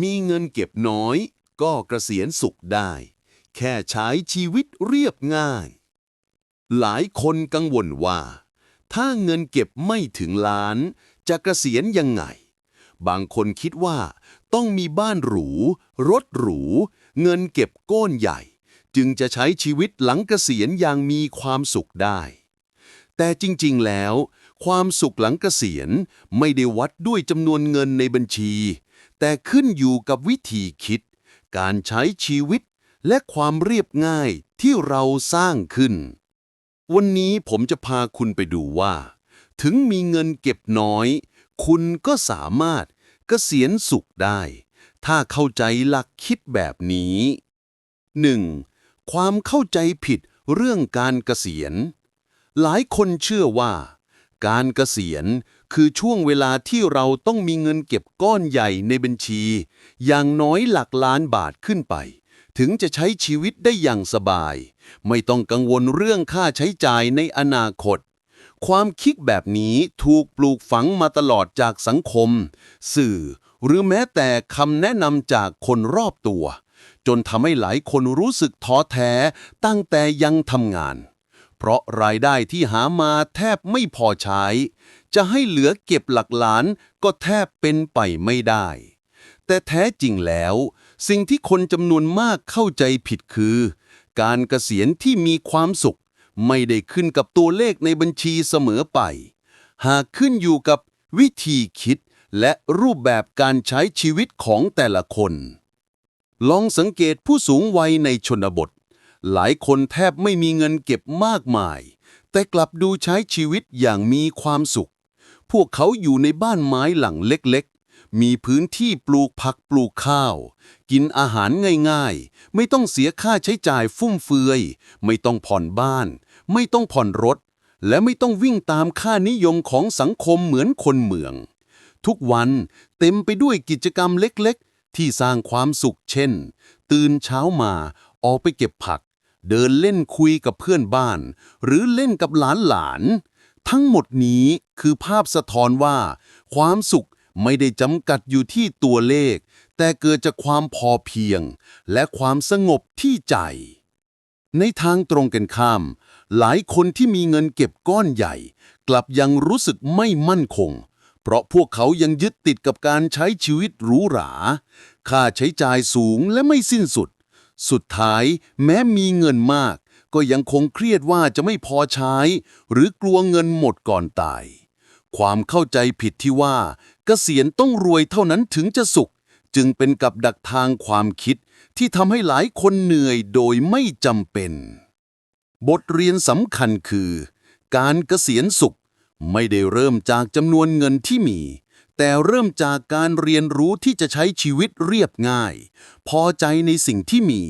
มีเงินเก็บน้อย ก็เกษียณสุขได้ แค่ใช้ชีวิตเรียบง่าย หลายคนกังวลว่า ถ้าเงินเก็บไม่ถึงล้าน จะเกษียณยังไง บางคนคิดว่า ต้องมีบ้านหรู รถหรู เงินเก็บก้อนใหญ่ จึงจะใช้ชีวิตหลังเกษียณอย่างมีความสุขได้ แต่จริงๆแล้ว ความสุขหลังเกษียณไม่ได้วัดด้วยจำนวนเงินในบัญชี แต่ขึ้นอยู่กับวิธีคิด การใช้ชีวิต และความเรียบง่ายที่เราสร้างขึ้น วันนี้ผมจะพาคุณไปดูว่า ถึงมีเงินเก็บน้อย คุณก็สามารถเกษียณสุขได้ ถ้าเข้าใจหลักคิดแบบนี้ 1. ความเข้าใจผิดเรื่องการเกษียณ หลายคนเชื่อว่า การเกษียณ คือช่วงเวลาที่เราต้องมีเงินเก็บก้อนใหญ่ในบัญชี อย่างน้อยหลักล้านบาทขึ้นไป ถึงจะใช้ชีวิตได้อย่างสบาย ไม่ต้องกังวลเรื่องค่าใช้จ่ายในอนาคต ความคิดแบบนี้ถูกปลูกฝังมาตลอดจากสังคม สื่อ หรือแม้แต่คำแนะนำจากคนรอบตัว จนทำให้หลายคนรู้สึกท้อแท้ตั้งแต่ยังทำงาน เพราะรายได้ที่หามาแทบไม่พอใช้ จะให้เหลือเก็บหลักล้านก็แทบเป็นไปไม่ได้ แต่แท้จริงแล้ว สิ่งที่คนจำนวนมากเข้าใจผิดคือ การเกษียณที่มีความสุข ไม่ได้ขึ้นกับตัวเลขในบัญชีเสมอไป หากขึ้นอยู่กับวิธีคิดและรูปแบบการใช้ชีวิตของแต่ละคน ลองสังเกตผู้สูงวัยในชนบท หลายคนแทบไม่มีเงินเก็บมากมาย แต่กลับดูใช้ชีวิตอย่างมีความสุข พวกเขาอยู่ในบ้านไม้หลังเล็กๆ มีพื้นที่ปลูกผักปลูกข้าว กินอาหารง่ายๆ ไม่ต้องเสียค่าใช้จ่ายฟุ่มเฟือย ไม่ต้องผ่อนบ้าน ไม่ต้องผ่อนรถ และไม่ต้องวิ่งตามค่านิยมของสังคมเหมือนคนเมือง ทุกวันเต็มไปด้วยกิจกรรมเล็กๆ ที่สร้างความสุขเช่น ตื่นเช้ามาออกไปเก็บผัก เดินเล่นคุยกับเพื่อนบ้าน หรือเล่นกับหลานๆ ทั้งหมดนี้คือภาพสะท้อนว่า ความสุขไม่ได้จำกัดอยู่ที่ตัวเลข แต่เกิดจากความพอเพียง และความสงบที่ใจ ในทางตรงกันข้าม หลายคนที่มีเงินเก็บก้อนใหญ่ กลับยังรู้สึกไม่มั่นคง เพราะพวกเขายังยึดติดกับการใช้ชีวิตหรูหรา ค่าใช้จ่ายสูงและไม่สิ้นสุด สุดท้ายแม้มีเงินมาก ก็ยังคงเครียดว่าจะไม่พอใช้ หรือกลัวเงินหมดก่อนตาย ความเข้าใจผิดที่ว่า เกษียณต้องรวยเท่านั้นถึงจะสุข จึงเป็นกับดักทางความคิดที่ทำให้หลายคนเหนื่อยโดยไม่จำเป็น บทเรียนสำคัญคือ การเกษียณสุขไม่ได้เริ่มจากจำนวนเงินที่มี แต่เริ่มจากการเรียนรู้ที่จะใช้ชีวิตเรียบง่าย พอใจในสิ่งที่มี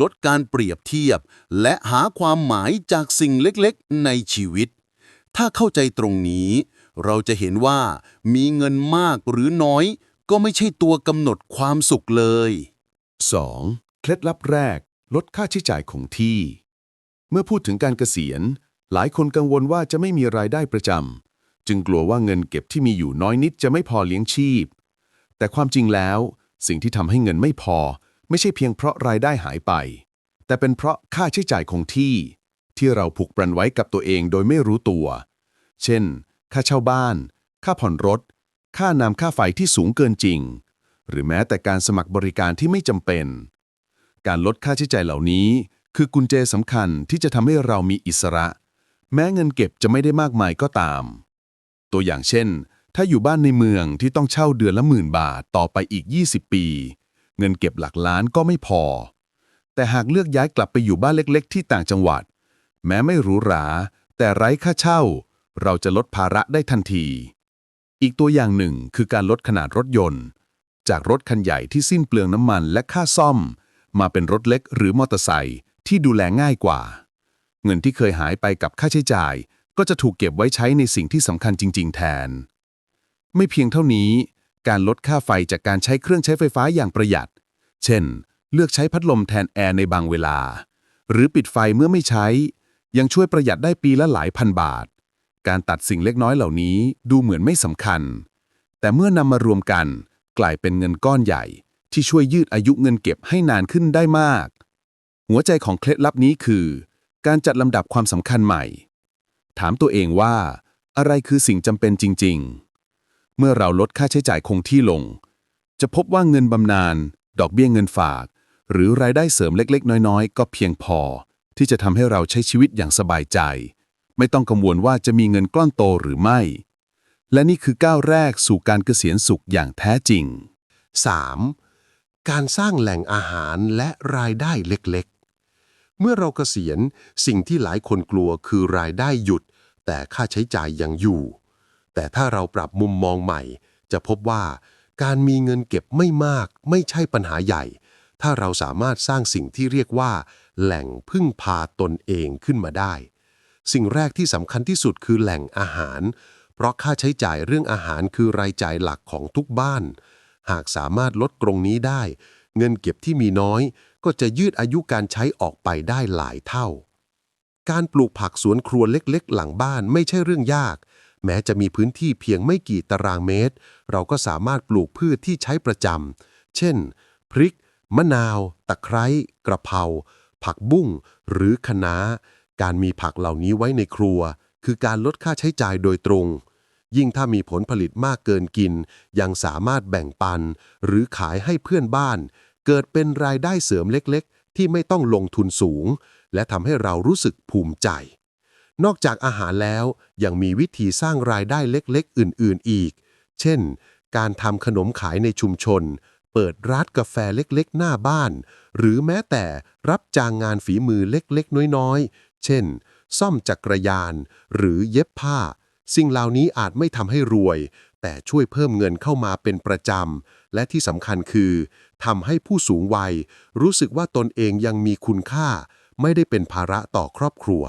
ลดการเปรียบเทียบ และหาความหมายจากสิ่งเล็กๆ ในชีวิต ถ้าเข้าใจตรงนี้ เราจะเห็นว่ามีเงินมากหรือน้อย ก็ไม่ใช่ตัวกำหนดความสุขเลย 2. เคล็ดลับแรก ลดค่าใช้จ่ายคงที่ เมื่อพูดถึงการเกษียณ หลายคนกังวลว่าจะไม่มีรายได้ประจำจึงกลัวว่าเงินเก็บที่มีอยู่น้อยนิดจะไม่พอเลี้ยงชีพ แต่ความจริงแล้ว สิ่งที่ทำให้เงินไม่พอ ไม่ใช่เพียงเพราะรายได้หายไป แต่เป็นเพราะค่าใช้จ่ายคงที่ ที่เราผูกปรันไว้กับตัวเองโดยไม่รู้ตัว เช่น ค่าเช่าบ้าน ค่าผ่อนรถ ค่าน้ำค่าไฟที่สูงเกินจริง หรือแม้แต่การสมัครบริการที่ไม่จำเป็น การลดค่าใช้จ่ายเหล่านี้ คือกุญแจสำคัญที่จะทำให้เรามีอิสระ แม้เงินเก็บจะไม่ได้มากมายก็ตาม ตัวอย่างเช่นถ้าอยู่บ้านในเมืองที่ต้องเช่าเดือนละหมื่นบาทต่อไปอีก 20 ปี เงินเก็บหลักล้านก็ไม่พอ แต่หากเลือกย้ายกลับไปอยู่บ้านเล็กๆ ที่ต่างจังหวัด แม้ไม่หรูหรา แต่ไร้ค่าเช่า เราจะลดภาระได้ทันที อีกตัวอย่างหนึ่งคือการลดขนาดรถยนต์ จากรถคันใหญ่ที่สิ้นเปลืองน้ำมันและค่าซ่อม มาเป็นรถเล็กหรือมอเตอร์ไซค์ที่ดูแลง่ายกว่า เงินที่เคยหายไปกับค่าใช้จ่าย ก็จะถูกเก็บไว้ใช้ในสิ่งที่สำคัญจริง ๆ แทน ไม่เพียงเท่านี้ การลดค่าไฟจากการใช้เครื่องใช้ไฟฟ้าอย่างประหยัด เช่น เลือกใช้พัดลมแทนแอร์ในบางเวลา หรือปิดไฟเมื่อไม่ใช้ ยังช่วยประหยัดได้ปีละหลายพันบาท การตัดสิ่งเล็กน้อยเหล่านี้ดูเหมือนไม่สำคัญ แต่เมื่อนำมารวมกัน กลายเป็นเงินก้อนใหญ่ ที่ช่วยยืดอายุเงินเก็บให้นานขึ้นได้มาก หัวใจของเคล็ดลับนี้คือ การจัดลำดับความสำคัญใหม่ ถามตัวเองว่า อะไรคือสิ่งจำเป็นจริง ๆ เมื่อเราลดค่าใช้จ่ายคงที่ลง จะพบว่าเงินบำนาญดอกเบี้ยเงินฝาก หรือรายได้เสริมเล็กๆ น้อยๆ ก็เพียงพอ ที่จะทำให้เราใช้ชีวิตอย่างสบายใจ ไม่ต้องกังวลว่าจะมีเงินก้อนโตหรือไม่ และนี่คือก้าวแรกสู่การเกษียณสุขอย่างแท้จริง 3. การสร้างแหล่งอาหารและรายได้เล็กๆ เมื่อเราเกษียณสิ่งที่หลายคนกลัวคือรายได้หยุด แต่ค่าใช้จ่ายยังอยู่ แต่ถ้าเราปรับมุมมองใหม่ จะพบว่าการมีเงินเก็บไม่มาก ไม่ใช่ปัญหาใหญ่ ถ้าเราสามารถสร้างสิ่งที่เรียกว่า แหล่งพึ่งพาตนเองขึ้นมาได้ สิ่งแรกที่สำคัญที่สุดคือแหล่งอาหาร เพราะค่าใช้จ่ายเรื่องอาหารคือรายจ่ายหลักของทุกบ้าน หากสามารถลดตรงนี้ได้ เงินเก็บที่มีน้อย ก็จะยืดอายุการใช้ออกไปได้หลายเท่า การปลูกผักสวนครัวเล็ก ๆ หลังบ้านไม่ใช่เรื่องยาก แม้จะมีพื้นที่เพียงไม่กี่ตารางเมตร เราก็สามารถปลูกพืชที่ใช้ประจำ เช่น พริก มะนาว ตะไคร้ กระเพรา ผักบุ้ง หรือคะน้า การมีผักเหล่านี้ไว้ในครัว คือการลดค่าใช้จ่ายโดยตรง ยิ่งถ้ามีผลผลิตมากเกินกิน ยังสามารถแบ่งปัน หรือขายให้เพื่อนบ้าน เกิดเป็นรายได้เสริมเล็กๆ ที่ไม่ต้องลงทุนสูง และทำให้เรารู้สึกภูมิใจ นอกจากอาหารแล้วยังมีวิธีสร้างรายได้เล็กๆ อื่นๆอีก เช่น การทำขนมขายในชุมชน เปิดร้านกาแฟเล็กๆ หน้าบ้าน หรือแม้แต่รับจ้างงานฝีมือเล็กๆ น้อยๆ เช่น ซ่อมจักรยาน หรือเย็บผ้า สิ่งเหล่านี้อาจไม่ทำให้รวย แต่ช่วยเพิ่มเงินเข้ามาเป็นประจำ และที่สำคัญคือทำให้ผู้สูงวัย รู้สึกว่าตนเองยังมีคุณค่า ไม่ได้เป็นภาระต่อครอบครัว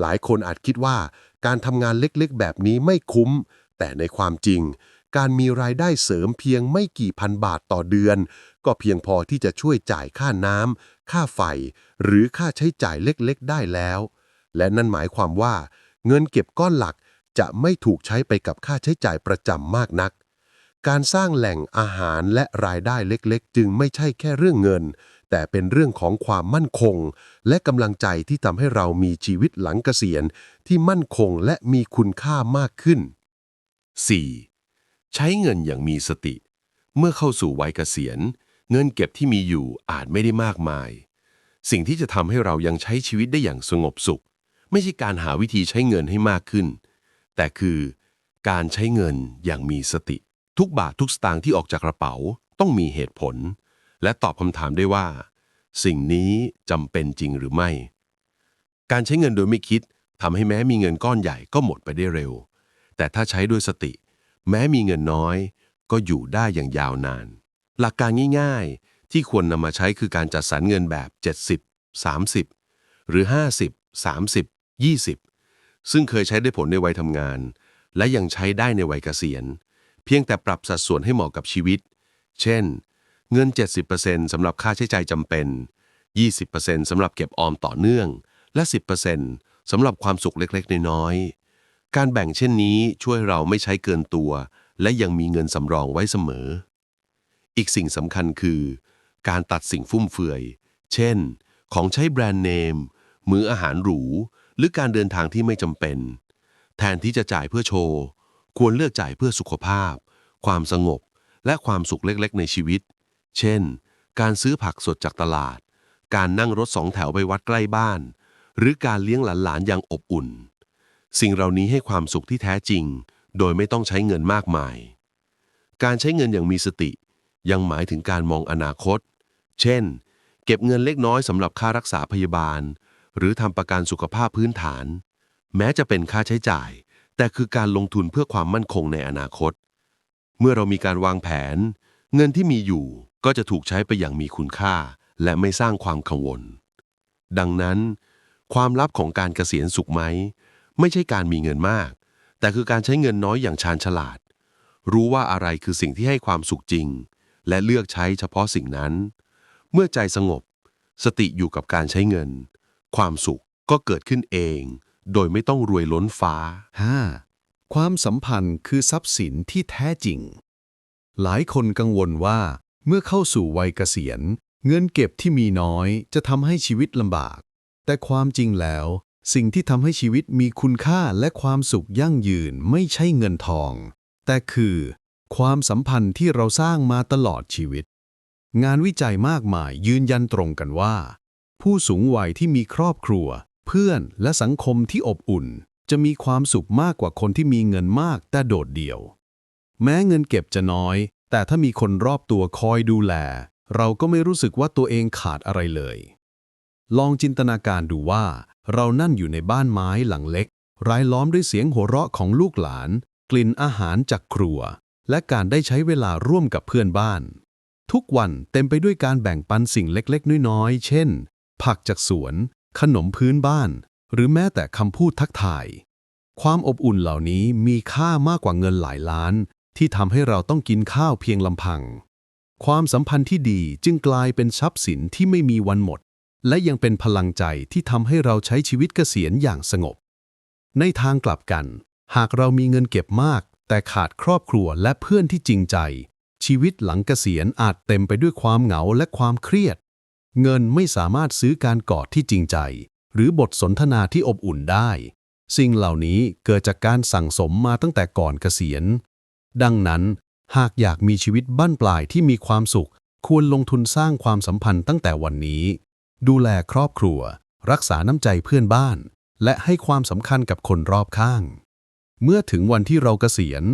หลายคนอาจคิดว่าการทำงานเล็กๆ แบบนี้ไม่คุ้ม แต่ในความจริง การมีรายได้เสริมเพียงไม่กี่พันบาทต่อเดือน ก็เพียงพอที่จะช่วยจ่ายค่าน้ำค่าไฟ หรือค่าใช้จ่ายเล็กๆ ได้แล้ว และนั่นหมายความว่า เงินเก็บก้อนหลักจะไม่ถูกใช้ไปกับค่าใช้จ่ายประจำมากนัก การสร้างแหล่งอาหารและรายได้เล็กๆ จึงไม่ใช่แค่เรื่องเงิน แต่เป็นเรื่องของความมั่นคง และกำลังใจที่ทำให้เรามีชีวิตหลังเกษียณที่มั่นคงและมีคุณค่ามากขึ้น 4. ใช้เงินอย่างมีสติ เมื่อเข้าสู่วัยเกษียณ เงินเก็บที่มีอยู่อาจไม่ได้มากมาย สิ่งที่จะทำให้เรายังใช้ชีวิตได้อย่างสงบสุข ไม่ใช่การหาวิธีใช้เงินให้มากขึ้น แต่คือการใช้เงินอย่างมีสติ ทุกบาททุกสตางค์ที่ออกจากกระเป๋าต้องมีเหตุผล และตอบคำถามได้ว่า สิ่งนี้จำเป็นจริงหรือไม่ การใช้เงินโดยไม่คิดทำให้แม้มีเงินก้อนใหญ่ก็หมดไปได้เร็ว แต่ถ้าใช้ด้วยสติ แม้มีเงินน้อย ก็อยู่ได้อย่างยาวนาน หลักการง่ายๆ ที่ควรนำมาใช้คือการจัดสรรเงินแบบ 70 30 หรือ 50 30 20 ซึ่งเคยใช้ได้ผลในวัยทำงาน และยังใช้ได้ในวัยเกษียณ เพียงแต่ปรับสัดส่วนให้เหมาะกับชีวิต เช่น เงิน 70%สำหรับค่าใช้จ่ายจำเป็น 20%สำหรับเก็บออมต่อเนื่อง และ 10%สำหรับความสุขเล็กๆ น้อยๆ การแบ่งเช่นนี้ช่วยเราไม่ใช้เกินตัว และยังมีเงินสำรองไว้เสมอ อีกสิ่งสำคัญคือ การตัดสิ่งฟุ่มเฟือย เช่น ของใช้แบรนด์เนม มื้ออาหารหรู หรือการเดินทางที่ไม่จำเป็น แทนที่จะจ่ายเพื่อโชว์ ควรเลือกจ่ายเพื่อสุขภาพ ความสงบ และความสุขเล็กๆ ในชีวิต เช่น การซื้อผักสดจากตลาด การนั่งรถสองแถวไปวัดใกล้บ้าน หรือการเลี้ยงหลานๆอย่างอบอุ่น สิ่งเหล่านี้ให้ความสุขที่แท้จริง โดยไม่ต้องใช้เงินมากมาย การใช้เงินอย่างมีสติ ยังหมายถึงการมองอนาคต เช่น เก็บเงินเล็กน้อยสำหรับค่ารักษาพยาบาล หรือทำประกันสุขภาพพื้นฐาน แม้จะเป็นค่าใช้จ่าย แต่คือการลงทุนเพื่อความมั่นคงในอนาคต เมื่อเรามีการวางแผน เงินที่มีอยู่ ก็จะถูกใช้ไปอย่างมีคุณค่า และไม่สร้างความกังวล ดังนั้น ความลับของการเกษียณสุขไหม ไม่ใช่การมีเงินมาก แต่คือการใช้เงินน้อยอย่างชาญฉลาด รู้ว่าอะไรคือสิ่งที่ให้ความสุขจริง และเลือกใช้เฉพาะสิ่งนั้น เมื่อใจสงบ สติอยู่กับการใช้เงิน ความสุขก็เกิดขึ้นเอง โดยไม่ต้องรวยล้นฟ้า 5. ความสัมพันธ์คือทรัพย์สินที่แท้จริง หลายคนกังวลว่า เมื่อเข้าสู่วัยเกษียณ เงินเก็บที่มีน้อยจะทำให้ชีวิตลำบาก แต่ความจริงแล้ว สิ่งที่ทำให้ชีวิตมีคุณค่าและความสุขยั่งยืนไม่ใช่เงินทอง แต่คือ ความสัมพันธ์ที่เราสร้างมาตลอดชีวิต งานวิจัยมากมายยืนยันตรงกันว่า ผู้สูงวัยที่มีครอบครัว เพื่อนและสังคมที่อบอุ่น จะมีความสุขมากกว่าคนที่มีเงินมากแต่โดดเดี่ยว แม้เงินเก็บจะน้อย แต่ถ้ามีคนรอบตัวคอยดูแล เราก็ไม่รู้สึกว่าตัวเองขาดอะไรเลย ลองจินตนาการดูว่า เรานั่นอยู่ในบ้านไม้หลังเล็ก รายล้อมด้วยเสียงหัวเราะของลูกหลาน กลิ่นอาหารจากครัว และการได้ใช้เวลาร่วมกับเพื่อนบ้าน ทุกวันเต็มไปด้วยการแบ่งปันสิ่งเล็กๆ น้อยๆ เช่น ผักจากสวน ขนมพื้นบ้าน หรือแม้แต่คำพูดทักทาย ความอบอุ่นเหล่านี้มีค่ามากกว่าเงินหลายล้าน ที่ทำให้เราต้องกินข้าวเพียงลำพัง ความสัมพันธ์ที่ดีจึงกลายเป็นทรัพย์สินที่ไม่มีวันหมด และยังเป็นพลังใจที่ทำให้เราใช้ชีวิตเกษียณอย่างสงบ ในทางกลับกัน หากเรามีเงินเก็บมาก แต่ขาดครอบครัวและเพื่อนที่จริงใจ ชีวิตหลังเกษียณอาจเต็มไปด้วยความเหงาและความเครียด เงินไม่สามารถซื้อการกอดที่จริงใจ หรือบทสนทนาที่อบอุ่นได้ สิ่งเหล่านี้เกิดจากการสั่งสมมาตั้งแต่ก่อนเกษียณ ดังนั้น หากอยากมีชีวิตบั้นปลายที่มีความสุข ควรลงทุนสร้างความสัมพันธ์ตั้งแต่วันนี้ ดูแลครอบครัว รักษาน้ำใจเพื่อนบ้าน และให้ความสำคัญกับคนรอบข้าง เมื่อถึงวันที่เราเกษียณ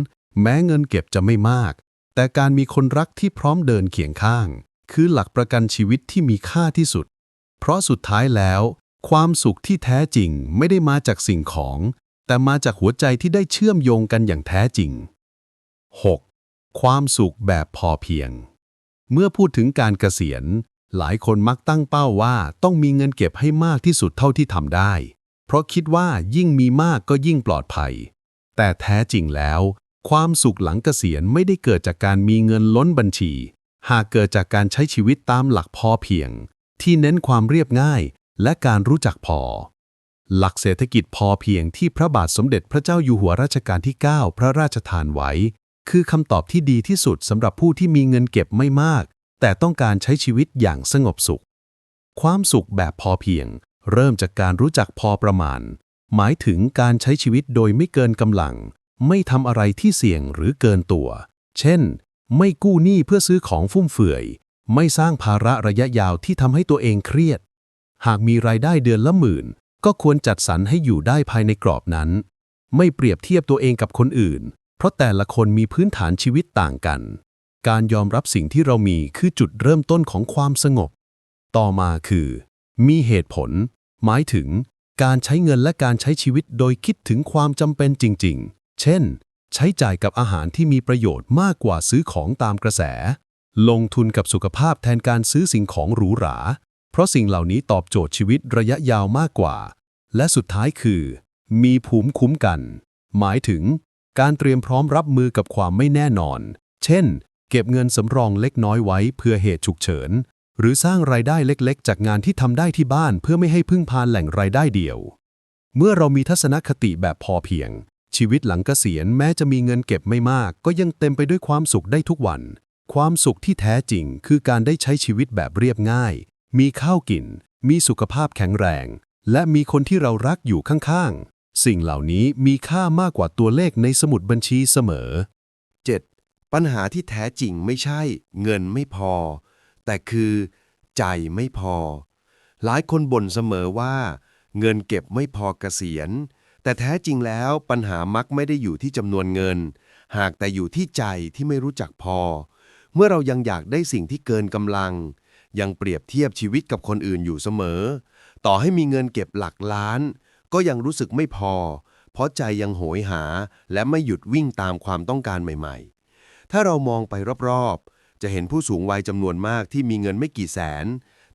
แม้เงินเก็บจะไม่มาก แต่การมีคนรักที่พร้อมเดินเคียงข้าง คือหลักประกันชีวิตที่มีค่าที่สุด เพราะสุดท้ายแล้ว ความสุขที่แท้จริงไม่ได้มาจากสิ่งของ แต่มาจากหัวใจที่ได้เชื่อมโยงกันอย่างแท้จริง 6. ความสุขแบบพอเพียง เมื่อพูดถึงการเกษียณ หลายคนมักตั้งเป้าว่าต้องมีเงินเก็บให้มากที่สุดเท่าที่ทำได้ เพราะคิดว่ายิ่งมีมากก็ยิ่งปลอดภัย แต่แท้จริงแล้ว ความสุขหลังเกษียณไม่ได้เกิดจากการมีเงินล้นบัญชี หากเกิดจากการใช้ชีวิตตามหลักพอเพียง ที่เน้นความเรียบง่าย และการรู้จักพอ หลักเศรษฐกิจพอเพียงที่พระบาทสมเด็จพระเจ้าอยู่หัวรัชกาลที่ 9 พระราชทานไว้ คือคำตอบที่ดีที่สุดสำหรับผู้ที่มีเงินเก็บไม่มาก แต่ต้องการใช้ชีวิตอย่างสงบสุข ความสุขแบบพอเพียง เริ่มจากการรู้จักพอประมาณ หมายถึงการใช้ชีวิตโดยไม่เกินกำลัง ไม่ทำอะไรที่เสี่ยงหรือเกินตัว เช่น ไม่กู้หนี้เพื่อซื้อของฟุ่มเฟือย ไม่สร้างภาระระยะยาวที่ทำให้ตัวเองเครียด หากมีรายได้เดือนละหมื่น ก็ควรจัดสรรให้อยู่ได้ภายในกรอบนั้น ไม่เปรียบเทียบตัวเองกับคนอื่น เพราะแต่ละคนมีพื้นฐานชีวิตต่างกัน การยอมรับสิ่งที่เรามีคือจุดเริ่มต้นของความสงบ ต่อมาคือ มีเหตุผล หมายถึง การใช้เงินและการใช้ชีวิตโดยคิดถึงความจำเป็นจริง ๆ เช่น ใช้จ่ายกับอาหารที่มีประโยชน์มากกว่าซื้อของตามกระแส ลงทุนกับสุขภาพแทนการซื้อสิ่งของหรูหรา เพราะสิ่งเหล่านี้ตอบโจทย์ชีวิตระยะยาวมากกว่า และสุดท้ายคือ มีภูมิคุ้มกัน หมายถึง การเตรียมพร้อมรับมือกับความไม่แน่นอน เช่น เก็บเงินสำรองเล็กน้อยไว้เพื่อเหตุฉุกเฉิน หรือสร้างรายได้เล็กๆ จากงานที่ทำได้ที่บ้านเพื่อไม่ให้พึ่งพานแหล่งรายได้เดียว เมื่อเรามีทัศนคติแบบพอเพียง ชีวิตหลังเกษียณแม้จะมีเงินเก็บไม่มาก ก็ยังเต็มไปด้วยความสุขได้ทุกวัน ความสุขที่แท้จริง คือการได้ใช้ชีวิตแบบเรียบง่าย มีข้าวกิน มีสุขภาพแข็งแรง และมีคนที่เรารักอยู่ข้างๆ สิ่งเหล่านี้มีค่ามากกว่าตัวเลขในสมุดบัญชีเสมอ 7. ปัญหาที่แท้จริงไม่ใช่ เงินไม่พอ แต่คือ ใจไม่พอ หลายคนบ่นเสมอว่า เงินเก็บไม่พอเกษียณ แต่แท้จริงแล้วปัญหามักไม่ได้อยู่ที่จำนวนเงิน หากแต่อยู่ที่ใจที่ไม่รู้จักพอ เมื่อเรายังอยากได้สิ่งที่เกินกำลัง ยังเปรียบเทียบชีวิตกับคนอื่นอยู่เสมอ ต่อให้มีเงินเก็บหลักล้าน ก็ยังรู้สึกไม่พอ เพราะใจยังโหยหา และไม่หยุดวิ่งตามความต้องการใหม่ๆ ถ้าเรามองไปรอบๆ จะเห็นผู้สูงวัยจำนวนมากที่มีเงินไม่กี่แสน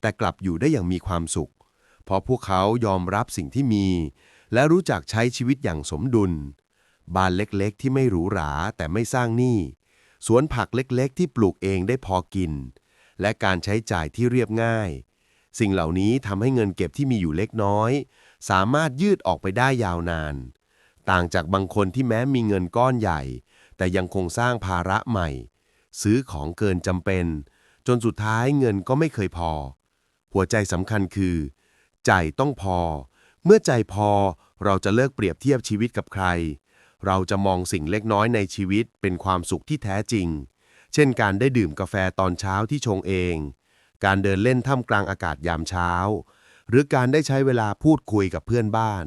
แต่กลับอยู่ได้อย่างมีความสุข เพราะพวกเขายอมรับสิ่งที่มี และรู้จักใช้ชีวิตอย่างสมดุล บ้านเล็กๆ ที่ไม่หรูหราแต่ไม่สร้างหนี้สวนผักเล็กๆ ที่ปลูกเองได้พอกิน และการใช้จ่ายที่เรียบง่าย สิ่งเหล่านี้ทำให้เงินเก็บที่มีอยู่เล็กน้อย สามารถยืดออกไปได้ยาวนาน ต่างจากบางคนที่แม้มีเงินก้อนใหญ่ แต่ยังคงสร้างภาระใหม่ ซื้อของเกินจำเป็น จนสุดท้ายเงินก็ไม่เคยพอ หัวใจสำคัญคือ ใจต้องพอ เมื่อใจพอเราจะเลิกเปรียบเทียบชีวิตกับใคร เราจะมองสิ่งเล็กน้อยในชีวิตเป็นความสุขที่แท้จริง เช่นการได้ดื่มกาแฟตอนเช้าที่ชงเอง การเดินเล่นท่ามกลางอากาศยามเช้า หรือการได้ใช้เวลาพูดคุยกับเพื่อนบ้าน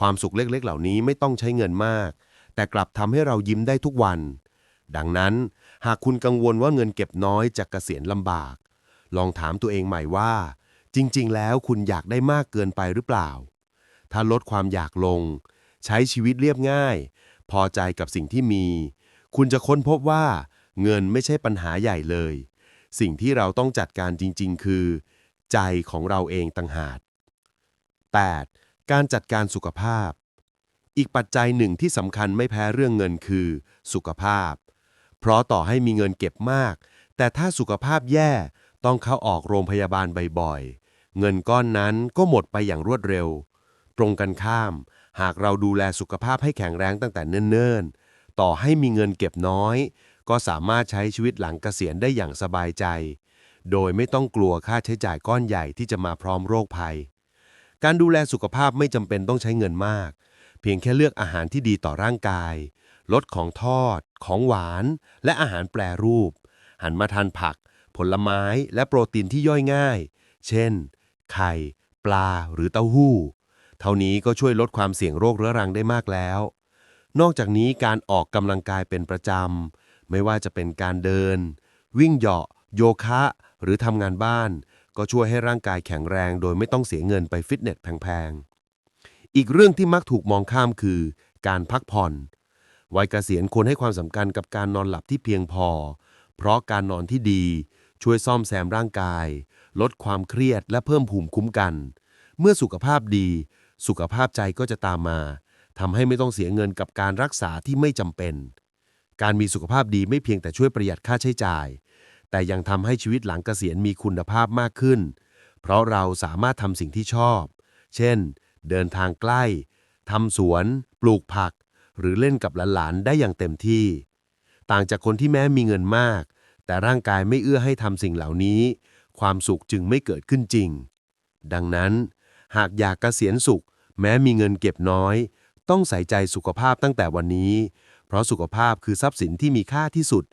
ความสุขเล็กๆ เหล่านี้ไม่ต้องใช้เงินมาก แต่กลับทำให้เรายิ้มได้ทุกวัน ดังนั้น หากคุณกังวลว่าเงินเก็บน้อยจะเกษียณลำบาก ลองถามตัวเองใหม่ว่า จริง ๆ แล้วคุณอยากได้มากเกินไปหรือเปล่า ถ้าลดความอยากลง ใช้ชีวิตเรียบง่าย พอใจกับสิ่งที่มี คุณจะค้นพบว่า เงินไม่ใช่ปัญหาใหญ่เลย สิ่งที่เราต้องจัดการจริง ๆ คือ ใจของเราเองต่างหาก 8. การจัดการสุขภาพ อีกปัจจัยหนึ่งที่สำคัญไม่แพ้เรื่องเงินคือ สุขภาพ เพราะต่อให้มีเงินเก็บมาก แต่ถ้าสุขภาพแย่ต้องเข้าออกโรงพยาบาลบ่อยๆ เงินก้อนนั้นก็หมดไปอย่างรวดเร็ว ตรงกันข้าม หากเราดูแลสุขภาพให้แข็งแรงตั้งแต่เนิ่นๆ ต่อให้มีเงินเก็บน้อย ก็สามารถใช้ชีวิตหลังเกษียณได้อย่างสบายใจ โดยไม่ต้องกลัวค่าใช้จ่ายก้อนใหญ่ที่จะมาพร้อมโรคภัย การดูแลสุขภาพไม่จำเป็นต้องใช้เงินมาก เพียงแค่เลือกอาหารที่ดีต่อร่างกาย ลดของทอด ของหวาน และอาหารแปรรูป หันมาทานผัก ผลไม้และโปรตีนที่ย่อยง่าย เช่น ไข่ ปลา หรือเต้าหู้ เท่านี้ก็ช่วยลดความเสี่ยงโรคเรื้อรังได้มากแล้ว นอกจากนี้การออกกำลังกายเป็นประจำไม่ว่าจะเป็นการเดิน วิ่งเหาะ โยคะ หรือทำงานบ้าน ก็ช่วยให้ร่างกายแข็งแรงโดยไม่ต้องเสียเงินไปฟิตเนสแพงๆ อีกเรื่องที่มักถูกมองข้ามคือ การพักผ่อน วัยเกษียณควรให้ความสำคัญกับการนอนหลับที่เพียงพอ เพราะการนอนที่ดีช่วยซ่อมแซมร่างกาย ลดความเครียดและเพิ่มภูมิคุ้มกัน เมื่อสุขภาพดี สุขภาพใจก็จะตามมาทำให้ไม่ต้องเสียเงินกับการรักษาที่ไม่จำเป็น การมีสุขภาพดีไม่เพียงแต่ช่วยประหยัดค่าใช้จ่าย แต่ยังทำให้ชีวิตหลังเกษียณมีคุณภาพมากขึ้น เพราะเราสามารถทำสิ่งที่ชอบ เช่น เดินทางใกล้ทำสวน ปลูกผัก หรือเล่นกับหลานๆ ได้อย่างเต็มที่ ต่างจากคนที่แม้มีเงินมาก แต่ร่างกายไม่เอื้อให้ทำสิ่งเหล่านี้ ความสุขจึงไม่เกิดขึ้นจริง ดังนั้น หากอยากเกษียณสุข แม้มีเงินเก็บน้อย ต้องใส่ใจสุขภาพตั้งแต่วันนี้ เพราะสุขภาพคือทรัพย์สินที่มีค่าที่สุด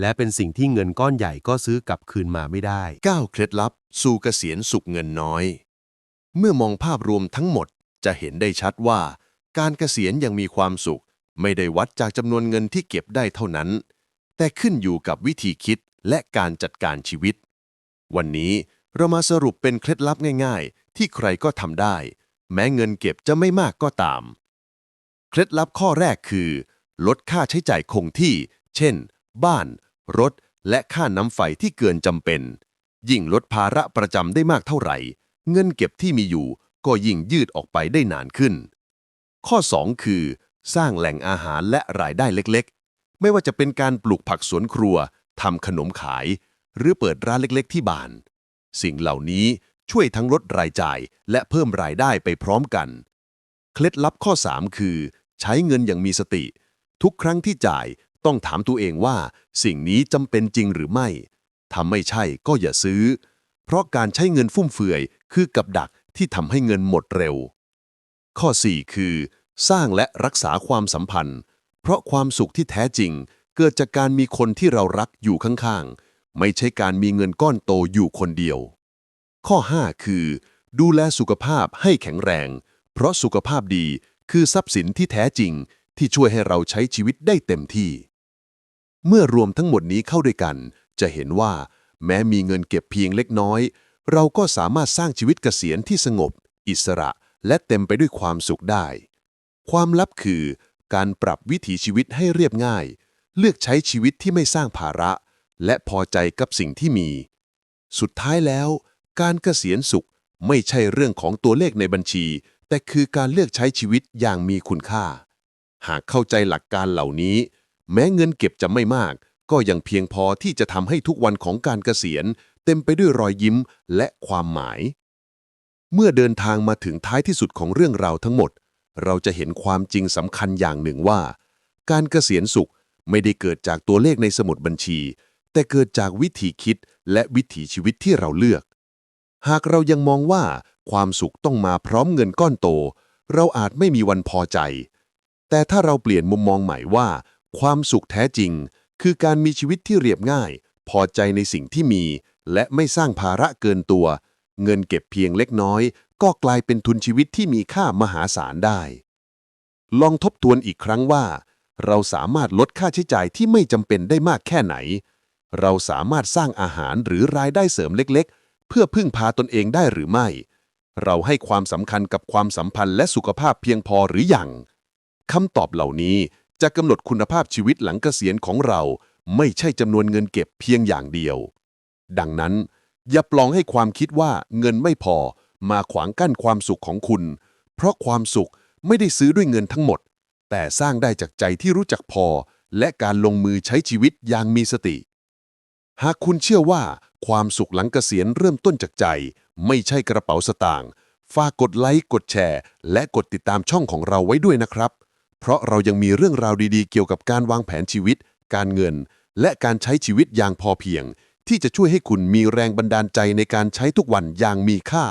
และเป็นสิ่งที่เงินก้อนใหญ่ก็ซื้อกลับคืนมาไม่ได้ 9 เคล็ดลับ สู่เกษียณสุขเงินน้อย เมื่อมองภาพรวมทั้งหมดจะเห็นได้ชัดว่า การเกษียณยังมีความสุข ไม่ได้วัดจากจำนวนเงินที่เก็บได้เท่านั้น แต่ขึ้นอยู่กับวิธีคิดและการจัดการชีวิต วันนี้เรามาสรุปเป็นเคล็ดลับง่ายๆ ที่ใครก็ทำได้ แม้เงินเก็บจะไม่มากก็ตาม เคล็ดลับข้อแรกคือ ลดค่าใช้จ่ายคงที่ เช่น บ้าน รถ และค่าน้ำไฟที่เกินจำเป็น ยิ่งลดภาระประจำได้มากเท่าไหร่ เงินเก็บที่มีอยู่ก็ยิ่งยืดออกไปได้นานขึ้น ข้อ 2 คือ สร้างแหล่งอาหารและรายได้เล็กๆ ไม่ว่าจะเป็นการปลูกผักสวนครัวทำขนมขาย หรือเปิดร้านเล็กๆ ที่บ้าน สิ่งเหล่านี้ช่วยทั้งลดรายจ่ายและเพิ่มรายได้ไปพร้อมกัน เคล็ดลับข้อ 3 คือ ใช้เงินอย่างมีสติ ทุกครั้งที่จ่าย ต้องถามตัวเองว่า สิ่งนี้จำเป็นจริงหรือไม่ถ้าไม่ใช่ก็อย่าซื้อ เพราะการใช้เงินฟุ่มเฟือยคือกับดักที่ทำให้เงินหมดเร็ว ข้อ 4 คือ สร้างและรักษาความสัมพันธ์ เพราะความสุขที่แท้จริง เกิดจากการมีคนที่เรารักอยู่ข้างๆ ไม่ใช่การมีเงินก้อนโตอยู่คนเดียว ข้อ 5 คือ ดูแลสุขภาพให้แข็งแรง เพราะสุขภาพดีคือทรัพย์สินที่แท้จริงที่ช่วยให้เราใช้ชีวิตได้เต็มที่ เมื่อรวมทั้งหมดนี้เข้าด้วยกัน จะเห็นว่า แม้มีเงินเก็บเพียงเล็กน้อย เราก็สามารถสร้างชีวิตเกษียณที่สงบ อิสระ และเต็มไปด้วยความสุขได้ ความลับคือ การปรับวิถีชีวิตให้เรียบง่าย เลือกใช้ชีวิตที่ไม่สร้างภาระ และพอใจกับสิ่งที่มี สุดท้ายแล้ว การเกษียณสุขไม่ใช่เรื่องของตัวเลขในบัญชี แต่คือการเลือกใช้ชีวิตอย่างมีคุณค่า หากเข้าใจหลักการเหล่านี้ แม้เงินเก็บจะไม่มาก ก็ยังเพียงพอที่จะทำให้ทุกวันของการเกษียณ เต็มไปด้วยรอยยิ้มและความหมาย เมื่อเดินทางมาถึงท้ายที่สุดของเรื่องราวทั้งหมด เราจะเห็นความจริงสำคัญอย่างหนึ่งว่า การเกษียณสุขไม่ได้เกิดจากตัวเลขในสมุดบัญชี แต่เกิดจากวิถีคิดและวิถีชีวิตที่เราเลือก หากเรายังมองว่าความสุขต้องมาพร้อมเงินก้อนโต เราอาจไม่มีวันพอใจ แต่ถ้าเราเปลี่ยนมุมมองใหม่ว่า ความสุขแท้จริง คือการมีชีวิตที่เรียบง่าย พอใจในสิ่งที่มี และไม่สร้างภาระเกินตัว เงินเก็บเพียงเล็กน้อย ก็กลายเป็นทุนชีวิตที่มีค่ามหาศาลได้ ลองทบทวนอีกครั้งว่า เราสามารถลดค่าใช้จ่ายที่ไม่จำเป็นได้มากแค่ไหน เราสามารถสร้างอาหารหรือรายได้เสริมเล็กๆ เพื่อพึ่งพาตนเองได้หรือไม่ เราให้ความสำคัญกับความสัมพันธ์และสุขภาพเพียงพอหรืออยังคำตอบเหล่านี้ จะกำหนดคุณภาพชีวิตหลังเกษียณของเราไม่ใช่จำนวนเงินเก็บเพียงอย่างเดียว ดังนั้น อย่าปลองให้ความคิดว่าเงินไม่พอมาขวางกั้นความสุขของคุณ เพราะความสุขไม่ได้ซื้อด้วยเงินทั้งหมด แต่สร้างได้จากใจที่รู้จักพอ และการลงมือใช้ชีวิตอย่างมีสติ หากคุณเชื่อว่าความสุขหลังเกษียณเริ่มต้นจากใจ ไม่ใช่กระเป๋าสตางค์ฝากกดไลค์กดแชร์ และกดติดตามช่องของเราไว้ด้วยนะครับ เพราะเรายังมีเรื่องราวดีๆ เกี่ยวกับการวางแผนชีวิต การเงิน และการใช้ชีวิตอย่างพอเพียง ที่จะช่วยให้คุณมีแรงบันดาลใจในการใช้ทุกวันอย่างมีค่า